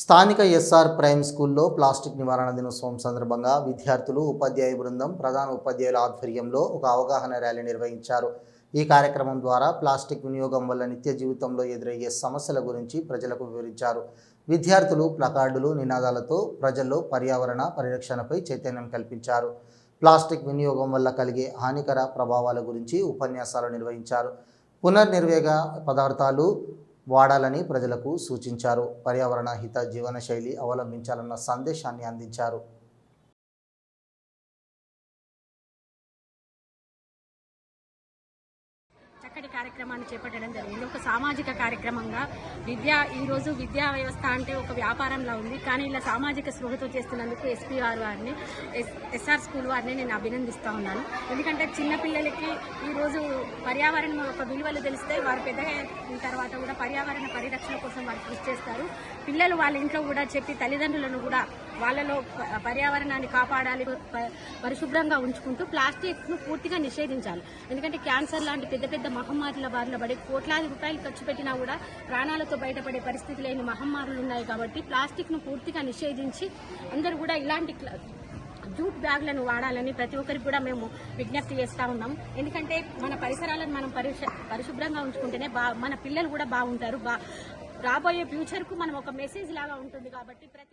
స్థానిక SR prime స్కూల్లో plastic నివారణ దినోత్సవం సందర్భంగా విద్యార్థులు ఉపాధ్యాయ బృందం ప్రధాన ఉపాధ్యాయుల ఆధ్వర్యంలో ఒక అవగాహన ర్యాలీ నిర్వహించారు. ఈ కార్యక్రమం ద్వారా ప్లాస్టిక్ వినియోగం వల్ల నిత్య జీవితంలో ఎదురయ్యే సమస్యల గురించి ప్రజలకు వివరించారు. విద్యార్థులు ప్లకార్డులు నినాదాలతో ప్రజల్లో పర్యావరణ పరిరక్షణపై చైతన్యం కల్పించారు. ప్లాస్టిక్ వినియోగం వల్ల కలిగే హానికర ప్రభావాల గురించి ఉపన్యాసాలు నిర్వహించారు. పునర్నిర్వేగ పదార్థాలు వాడాలని ప్రజలకు సూచించారు. పర్యావరణ హిత జీవనశైలి అవలంబించాలన్న సందేశాన్ని అందించారు. కార్యక్రమాన్ని చేపట్టడం జరిగింది. ఒక సామాజిక కార్యక్రమంగా విద్య ఈరోజు విద్యా వ్యవస్థ అంటే ఒక వ్యాపారంలా ఉంది. కానీ ఇలా సామాజిక స్పృహతో చేస్తున్నందుకు ఎస్పీ వారు వారిని ఎస్ ఎస్ఆర్ స్కూల్ వారిని నేను అభినందిస్తూ ఉన్నాను. ఎందుకంటే చిన్నపిల్లలకి ఈరోజు పర్యావరణం యొక్క విలువలు తెలిస్తే వారు పెద్దగా తర్వాత కూడా పర్యావరణ పరిరక్షణ కోసం వారు కృషి చేస్తారు. పిల్లలు వాళ్ళ ఇంట్లో కూడా చెప్పి తల్లిదండ్రులను కూడా వాళ్ళలో పర్యావరణాన్ని కాపాడాలి పరిశుభ్రంగా ఉంచుకుంటూ ప్లాస్టిక్ను పూర్తిగా నిషేధించాలి. ఎందుకంటే క్యాన్సర్ లాంటి పెద్ద పెద్ద మహమ్మారుల బారిన పడి కోట్లాది రూపాయలు ఖర్చు పెట్టినా కూడా ప్రాణాలతో బయటపడే పరిస్థితి లేని మహమ్మారులు ఉన్నాయి కాబట్టి ప్లాస్టిక్ను పూర్తిగా నిషేధించి అందరూ కూడా ఇలాంటి క్ల- జూట్ బ్యాగ్లను వాడాలని ప్రతి ఒక్కరికి కూడా మేము విజ్ఞప్తి చేస్తూ ఉన్నాం. ఎందుకంటే మన పరిసరాలను మనం పరిశుభ్రంగా ఉంచుకుంటేనే బా మన పిల్లలు కూడా బాగుంటారు. బా రాబోయే ఫ్యూచర్కు మనం ఒక మెసేజ్ లాగా ఉంటుంది కాబట్టి ప్రతి